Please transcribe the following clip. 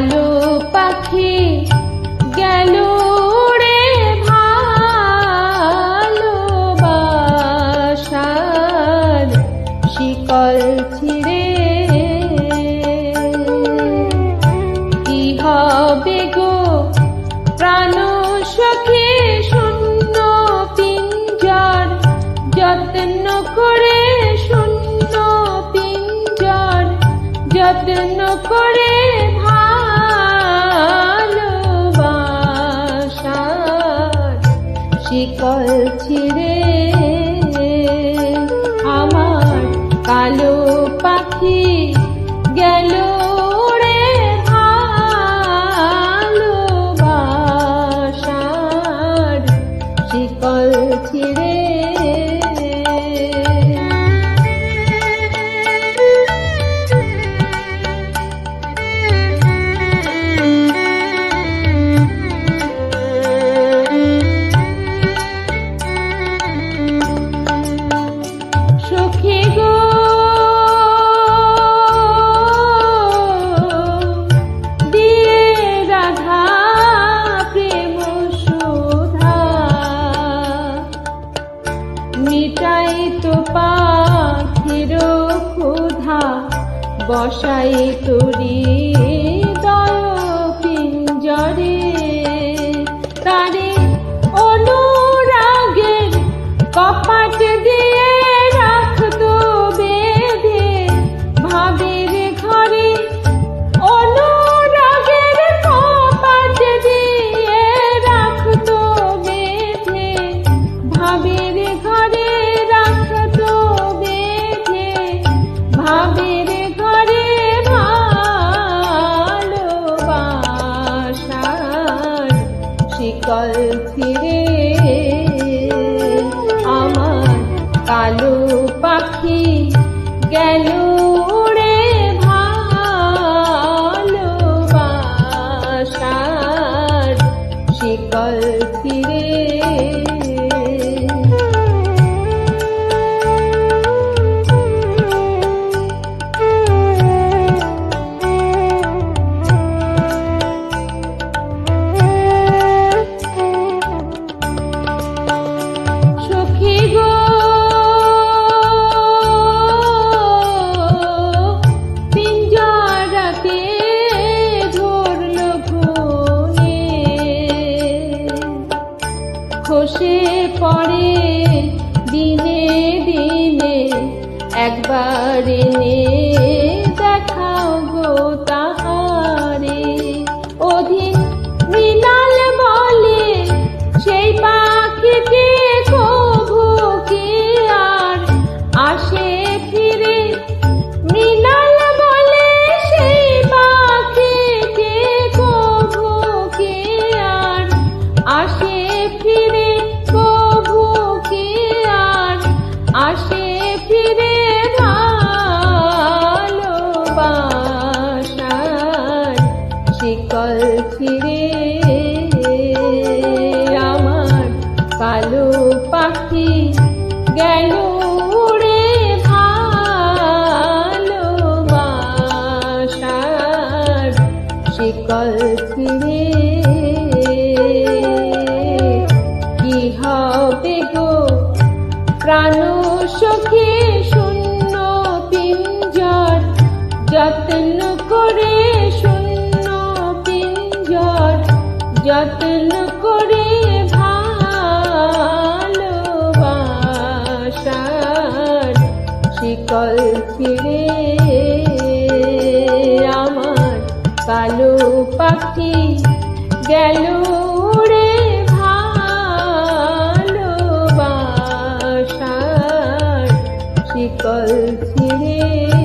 কালো পাখি গেল রে ভালোবাসার শিকল ছিঁড়ে। কি হবে প্রাণ সখে শূন্য পিঞ্জর, যত্ন করে শূন্য পিঞ্জর, যত্ন করে শিকল ছিঁড়ে আমার বসাই তুরি দয় পিঞ্জরে তারে শিকল ফিরে আমার কালো পাখি গেল খসে পড়ে দিনে দিনে একবার এনে দেখাও গো তাহারে শিকল ফিরে আমার কালো পাখি গেল উড়ে ভালোবাসার শিকল ফিরে। কি হবে গো? প্রাণ সখী শূন্য পিঞ্জর যত্ন করে যত্ন করে ভালোবাসার শিকল ফিরে আমার কালো পাখি গেল রে ভালোবাসার শিকল ছিঁড়ে